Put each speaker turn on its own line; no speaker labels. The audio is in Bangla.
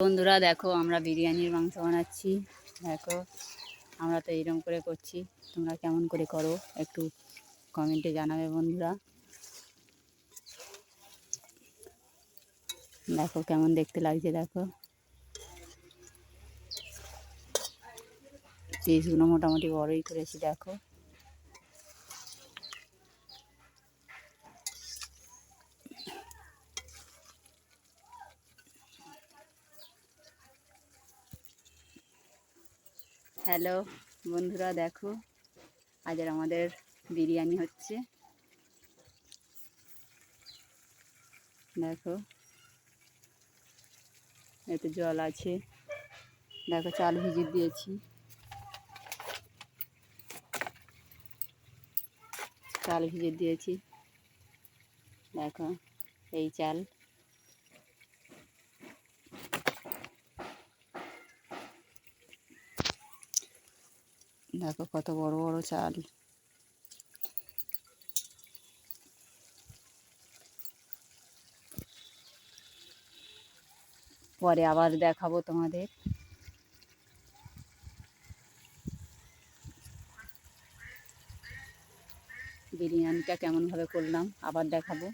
বন্ধুরা, দেখো আমরা বিরিয়ানির মাংস বানাচ্ছি। দেখো, আমরা তো এইরকম করে করছি। তোমরা কেমন করে করো একটু কমেন্টে জানাবে বন্ধুরা। দেখো কেমন দেখতে লাগছে, দেখো। পিসগুলো মোটামুটি বড়ই করেছি, দেখো। হ্যালো, বন্ধুরা দেখো, আজ আমাদের বিরিয়ানি হচ্ছে। দেখো, এতে জল আছে। দেখো, চাল ভিজিয়ে দিয়েছি। চাল ভিজিয়ে দিয়েছি। দেখো, এই চাল। দেখো কত বড় বড় চাল। পরে আবার দেখাবো তোমাদের। বিরিয়ানিটা কেমনভাবে করলাম আবার দেখাবো।